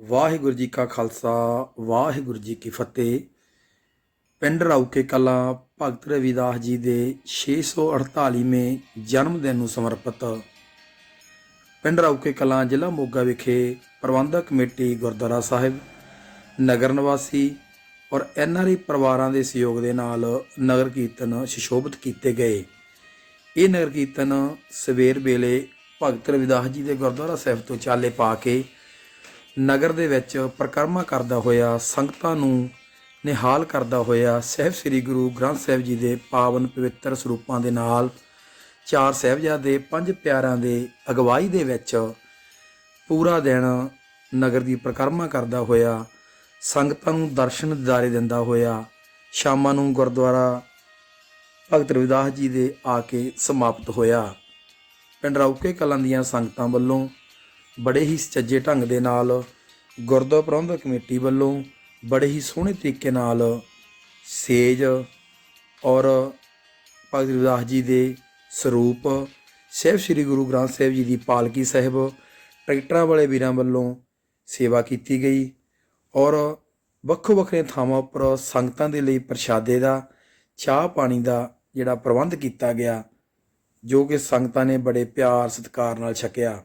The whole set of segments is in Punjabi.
ਵਾਹਿਗੁਰੂ ਜੀ ਕਾ ਖਾਲਸਾ, ਵਾਹਿਗੁਰੂ ਜੀ ਕੀ ਫਤਿਹ। ਪਿੰਡ ਰੌਕੇ ਕਲਾਂ ਭਗਤ ਰਵਿਦਾਸ ਜੀ ਦੇ 648ਵੇਂ ਜਨਮ ਦਿਨ ਨੂੰ ਸਮਰਪਿਤ ਪਿੰਡ ਰੌਕੇ ਕਲਾਂ ਜ਼ਿਲ੍ਹਾ ਮੋਗਾ ਵਿਖੇ ਪ੍ਰਬੰਧਕ ਕਮੇਟੀ ਗੁਰਦੁਆਰਾ ਸਾਹਿਬ, ਨਗਰ ਨਿਵਾਸੀ ਔਰ ਐਨਆਰਆਈ ਪਰਿਵਾਰਾਂ ਦੇ ਸਹਿਯੋਗ ਦੇ ਨਾਲ ਨਗਰ ਕੀਰਤਨ ਸ਼ਿਸ਼ੋਭਿਤ ਕੀਤੇ ਗਏ। ਇਹ ਨਗਰ ਕੀਰਤਨ ਸਵੇਰ ਵੇਲੇ ਭਗਤ ਰਵਿਦਾਸ ਜੀ ਦੇ ਗੁਰਦੁਆਰਾ ਸਾਹਿਬ ਤੋਂ ਚਾਲੇ ਪਾ ਕੇ ਨਗਰ ਦੇ ਵਿੱਚ ਪ੍ਰਕਰਮਾ ਕਰਦਾ ਹੋਇਆ, ਸੰਗਤਾਂ ਨੂੰ ਨਿਹਾਲ ਕਰਦਾ ਹੋਇਆ ਸਹਿਬ ਸ੍ਰੀ ਗੁਰੂ ਗ੍ਰੰਥ ਸਾਹਿਬ ਜੀ ਦੇ ਪਾਵਨ ਪਵਿੱਤਰ ਸਰੂਪਾਂ ਦੇ ਨਾਲ ਚਾਰ ਸਾਹਿਬਜ਼ਾਦੇ, ਪੰਜ ਪਿਆਰਿਆਂ ਦੇ ਅਗਵਾਈ ਦੇ ਵਿੱਚ ਪੂਰਾ ਦਿਨ ਨਗਰ ਦੀ ਪ੍ਰਕਰਮਾ ਕਰਦਾ ਹੋਇਆ, ਸੰਗਤਾਂ ਨੂੰ ਦਰਸ਼ਨ ਦਿਦਾਰੇ ਦਿੰਦਾ ਹੋਇਆ, ਸ਼ਾਮਾਂ ਨੂੰ ਗੁਰਦੁਆਰਾ ਭਗਤ ਰਵਿਦਾਸ ਜੀ ਦੇ ਆ ਕੇ ਸਮਾਪਤ ਹੋਇਆ। ਪਿੰਡ ਰੌਕੇ ਕਲਾਂ ਦੀਆਂ ਸੰਗਤਾਂ ਵੱਲੋਂ ਬੜੇ ਹੀ ਸੱਜੇ ਢੰਗ ਦੇ ਨਾਲ ਗੁਰਦੁਆਰਾ ਪ੍ਰਬੰਧਕ ਕਮੇਟੀ ਵੱਲੋਂ ਬੜੇ ਹੀ ਸੋਹਣੇ ਤਰੀਕੇ ਨਾਲ ਸੇਜ ਔਰ ਭਗਤ ਰਵਿਦਾਸ ਜੀ ਦੇ ਸਰੂਪ ਸਹਿਬ ਸ੍ਰੀ ਗੁਰੂ ਗ੍ਰੰਥ ਸਾਹਿਬ ਜੀ ਦੀ ਪਾਲਕੀ ਸਾਹਿਬ ਟਰੈਕਟਰਾਂ ਵਾਲੇ ਵੀਰਾਂ ਵੱਲੋਂ ਸੇਵਾ ਕੀਤੀ ਗਈ ਔਰ ਵੱਖੋ ਵੱਖਰੇ ਥਾਵਾਂ ਉੱਪਰ ਸੰਗਤਾਂ ਦੇ ਲਈ ਪ੍ਰਸ਼ਾਦੇ ਦਾ, ਚਾਹ ਪਾਣੀ ਦਾ ਜਿਹੜਾ ਪ੍ਰਬੰਧ ਕੀਤਾ ਗਿਆ, ਜੋ ਕਿ ਸੰਗਤਾਂ ਨੇ ਬੜੇ ਪਿਆਰ ਸਤਿਕਾਰ ਨਾਲ ਛਕਿਆ।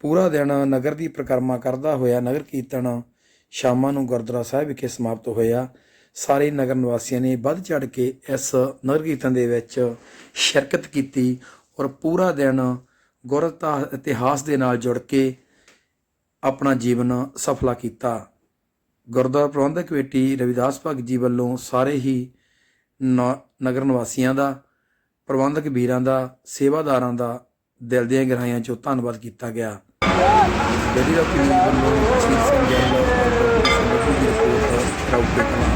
ਪੂਰਾ ਦਿਨ ਨਗਰ ਦੀ ਪ੍ਰਕਰਮਾ ਕਰਦਾ ਹੋਇਆ, ਨਗਰ ਕੀਰਤਨ ਸ਼ਾਮਾਂ ਨੂੰ ਗੁਰਦੁਆਰਾ ਸਾਹਿਬ ਵਿਖੇ ਸਮਾਪਤ ਹੋਇਆ। ਸਾਰੇ ਨਗਰ ਨਿਵਾਸੀਆਂ ਨੇ ਵੱਧ ਚੜ ਕੇ ਇਸ ਨਗਰ ਕੀਰਤਨ ਦੇ ਵਿੱਚ ਸ਼ਿਰਕਤ ਕੀਤੀ ਔਰ ਪੂਰਾ ਦਿਨ ਗੁਰਤਾ ਇਤਿਹਾਸ ਦੇ ਨਾਲ ਜੁੜ ਕੇ ਆਪਣਾ ਜੀਵਨ ਸਫਲਾ ਕੀਤਾ। ਗੁਰਦੁਆਰਾ ਪ੍ਰਬੰਧਕ ਕਮੇਟੀ ਰਵਿਦਾਸ ਭਗਤ ਜੀ ਵੱਲੋਂ ਸਾਰੇ ਹੀ ਨ- ਨਗਰ ਨਿਵਾਸੀਆਂ ਦਾ, ਪ੍ਰਬੰਧਕ ਵੀਰਾਂ ਦਾ, ਸੇਵਾਦਾਰਾਂ ਦਾ ਦਿਲ ਦੀਆਂ ਗਹਿਰਾਈਆਂ ਚੋਂ ਧੰਨਵਾਦ ਕੀਤਾ ਗਿਆ। ਜਿਹੜੀ ਦਾ ਟੀਮ ਵੱਲੋਂ ਸਿੰਘ ਜੈਨ ਦਾ ਸੰਗਠਨ ਦੀ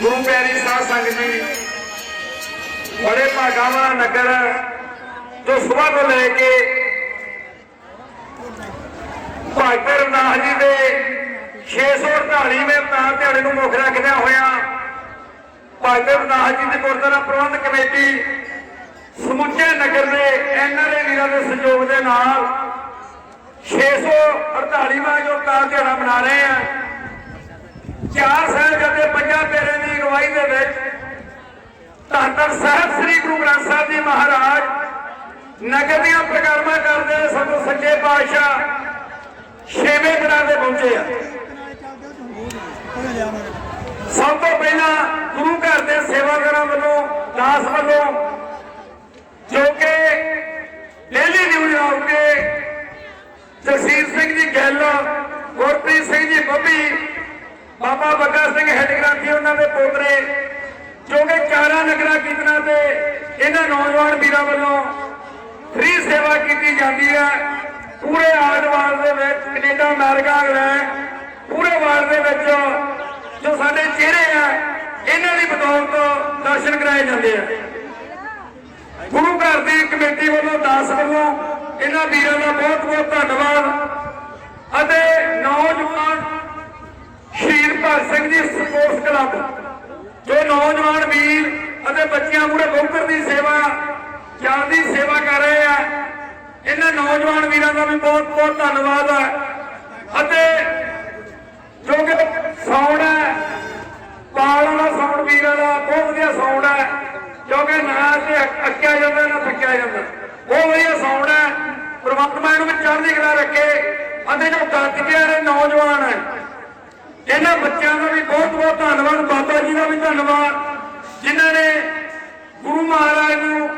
ਗੁਰੂ ਪਿਆਰੀ ਸਾਧ ਸੰਗਤ ਜੀ, ਬੜੇ ਭਾਗਾਂ ਵਾਲਾ ਨਗਰ ਜੋ ਸਵੇਰ ਤੋਂ ਲੈ ਕੇ ਭਗਤ ਰਵਿਦਾਸ ਜੀ ਦੇ 648ਵੇਂ ਤਾਂ ਦਿਹਾੜੇ ਨੂੰ ਮੁੱਖ ਰੱਖਦਿਆਂ ਹੋਇਆ ਭਗਤ ਰਵਿਦਾਸ ਜੀ ਦੀ ਗੁਰਦੁਆਰਾ ਪ੍ਰਬੰਧਕ ਕਮੇਟੀ ਸਮੁੱਚੇ ਨਗਰ ਦੇ ਐਨਆਰਏ ਵੀਰਾਂ ਦੇ ਸਹਿਯੋਗ ਦੇ ਨਾਲ 648ਵਾਂ ਜੋ ਤਾਂ ਦਿਹਾੜਾ ਮਨਾ ਰਹੇ ਆ। ਚਾਰ ਸਾਹਿਬਜ਼ਾਦੇ ਪੰਜਾਂ ਪਿਆਰਿਆਂ ਅਗਵਾਈ ਦੇ ਵਿੱਚ ਧੰਨ ਸਾਹਿਬ ਸ੍ਰੀ ਗੁਰੂ ਗ੍ਰੰਥ ਸਾਹਿਬ ਜੀ ਮਹਾਰਾਜ। ਨਗਰ ਦੀਆਂ ਪ੍ਰਕਰਮਾਂ ਕਰਦੇ ਸਭ ਸੱਚੇ ਪਾਤਸ਼ਾਹ ਛੇਵੇਂ ਦਿਨਾਂ ਦੇ ਪਹੁੰਚੇ ਆ। ਸਭ ਤੋਂ ਪਹਿਲਾਂ ਗੁਰੂ ਘਰ ਦੇ ਸੇਵਾਦਾਰਾਂ ਵੱਲੋਂ, ਦਾਸ ਵੱਲੋਂ ਜੋ ਕਿ ਡੇਲੀ ਨਿਊਜ਼ ਆਉ ਕੇ ਸਿੰਘ ਜੀ ਗਿੱਲ ਗੁਰਪ੍ਰੀਤ ਸਿੰਘ ਜੀ, ਬੱਬੀ ਬਾਬਾ ਬੱਗਾ ਸਿੰਘ ਹੈਡਗ੍ਰਾਫੀ ਉਹਨਾਂ ਦੇ ਪੋਤਰੇ, ਜੋ ਕਿ ਚਾਰਾਂ ਨਗਰਾਂ ਕੀਰਤਨਾਂ ਤੇ ਇਹਨਾਂ ਨੌਜਵਾਨ ਵੀਰਾਂ ਵੱਲੋਂ ਫ੍ਰੀ ਸੇਵਾ ਕੀਤੀ ਜਾਂਦੀ ਹੈ। ਪੂਰੇ ਆਦਵਾਲ ਦੇ ਵਿੱਚ ਕੈਨੇਡਾ ਅਮਰੀਕਾ, ਇੰਗਲੈਂਡ, ਪੂਰੇ ਵਰਲਡ ਦੇ ਵਿੱਚ ਜੋ ਸਾਡੇ ਚਿਹਰੇ ਆ, ਇਹਨਾਂ ਦੀ ਬਦੌਲਤ ਦਰਸ਼ਨ ਕਰਾਏ ਜਾਂਦੇ ਆ। ਗੁਰੂ ਘਰ ਦੀ ਕਮੇਟੀ ਇਹਨਾਂ ਵੀਰਾਂ ਦਾ ਬਹੁਤ ਬਹੁਤ ਧੰਨਵਾਦ ਅਤੇ ਨੌਜਵਾਨ ਸ਼ਹੀਦ ਭਗਤ ਸਿੰਘ ਜੀ ਸਪੋਰਟਸ ਜੋ ਨੌਜਵਾਨ ਵੀਰ ਅਤੇ ਬੱਚਿਆਂ ਮੂਹਰੇ ਬੌਕਰ ਦੀ ਸੇਵਾ ਜਾਨ ਦੀ ਸੇਵਾ ਕਰ ਰਹੇ ਆ, ਇਹਨਾਂ ਨੌਜਵਾਨ ਵੀਰਾਂ ਦਾ ਵੀ ਬਹੁਤ ਬਹੁਤ ਧੰਨਵਾਦ ਹੈ ਅਤੇ ਜੋ ਕਿ ਸਾਊਂਡ ਹੈ ਪਾਲ ਵਾਲਾ ਸਾਊਂਡ ਵੀਰਾਂ ਦਾ ਬਹੁਤ ਵਧੀਆ ਸਾਊਂਡ ਹੈ ਜੋ ਕਿ ਨਾ ਤੇ ਅੱਕਿਆ ਜਾਂਦਾ ਨਾ ਥੱਕਿਆ ਜਾਂਦਾ। ਬਹੁਤ ਵਧੀਆ ਸਾਊਂਡ ਹੈ ਪ੍ਰਮਾਤਮਾ ਇਹਨੂੰ ਵੀ ਚੜ੍ਹਦੀ ਕਲਾ ਰੱਖੇ। ਅਤੇ ਜੋ ਗੱਜ ਕੇ ਨੌਜਵਾਨ ਹੈ ਇਹਨਾਂ ਬੱਚਿਆਂ ਦਾ ਵੀ ਬਹੁਤ ਬਹੁਤ ਧੰਨਵਾਦ, ਬਾਬਾ ਜੀ ਦਾ ਵੀ ਧੰਨਵਾਦ, ਜਿਨ੍ਹਾਂ ਨੇ ਗੁਰੂ ਮਹਾਰਾਜ ਨੂੰ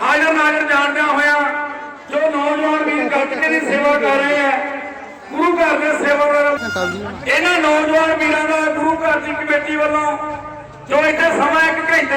ਹਾਜ਼ਰ ਨਾਜ਼ਰ ਜਾਣਦਿਆਂ ਹੋਇਆ ਜੋ ਨੌਜਵਾਨ ਵੀਰ ਗੱਜ ਕੇ ਦੀ ਸੇਵਾ ਕਰ ਰਹੇ ਆ ਗੁਰੂ ਘਰ ਦੇ ਸੇਵਾਦਾਰ ਇਹਨਾਂ ਨੌਜਵਾਨ ਵੀਰਾਂ ਦਾ ਗੁਰੂ ਘਰ ਦੀ ਕਮੇਟੀ ਵੱਲੋਂ ਜੋ ਇੱਥੇ ਸਮਾਂ ਇੱਕ ਘੰਟੇ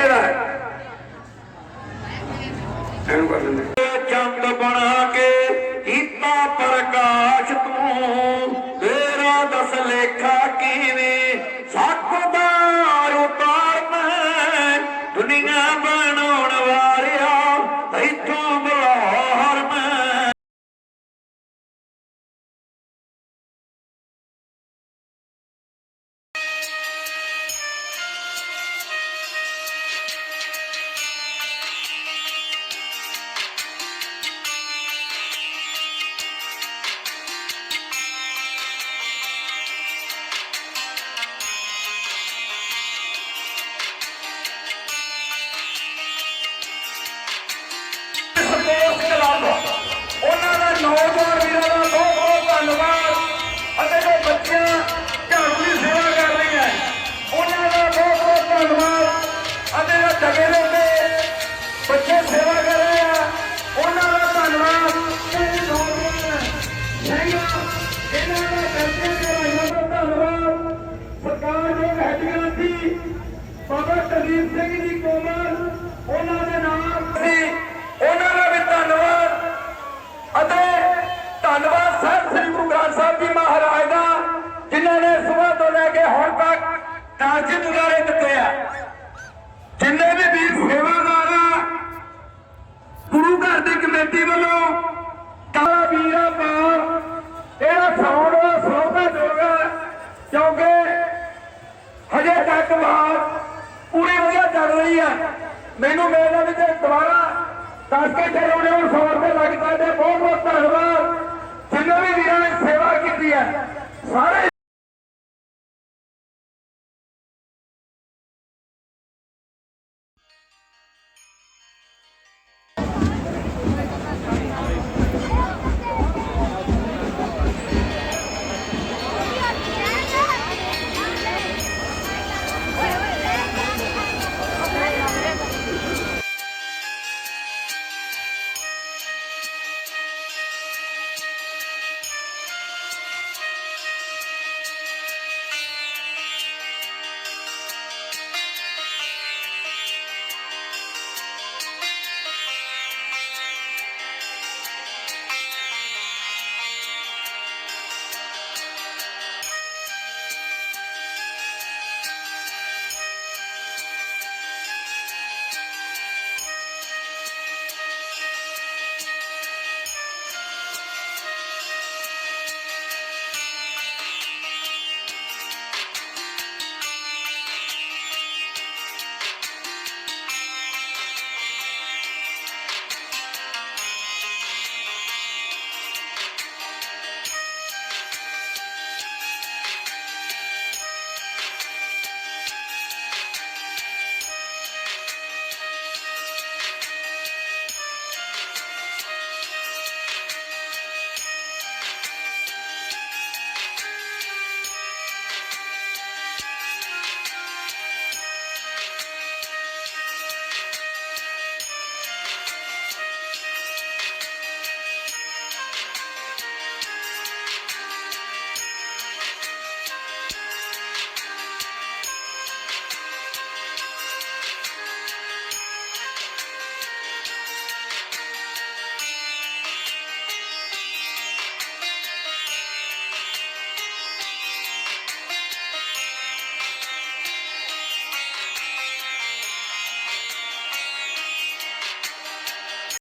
ਕਾਜੀ ਦੁਆਰੇ ਦਿੱਤੇ ਆ। ਜਿੰਨੇ ਵੀ ਵੀਰ ਸੇਵਾਦਾਰ ਆ, ਗੁਰੂ ਘਰ ਦੀ ਕਮੇਟੀ ਵੱਲੋਂ ਕਾਲਾ ਵੀਰਾ ਪਾ ਇਹਦਾ ਸਾਊਂਡ ਸੌਦਾ ਜੋਗਾ ਕਿਉਂਕਿ ਹਜੇ ਤੱਕ ਬਾਤ ਪੂਰੀ ਵਧੀਆ ਚੱਲ ਰਹੀ ਹੈ ਮੈਨੂੰ ਮੇਰਾ ਵੀ ਤੇ ਦੁਬਾਰਾ ਦੱਸ ਕੇ ਚੱਲੋਣੇ ਹੁਣ 100 ਰੁਪਏ ਲੱਗਦਾ ਤੇ ਬਹੁਤ ਬਹੁਤ ਧੰਨਵਾਦ। ਜਿੰਨੇ ਵੀ ਵੀਰਾਂ ਨੇ ਸੇਵਾ ਕੀਤੀ ਹੈ ਸਾਰੇ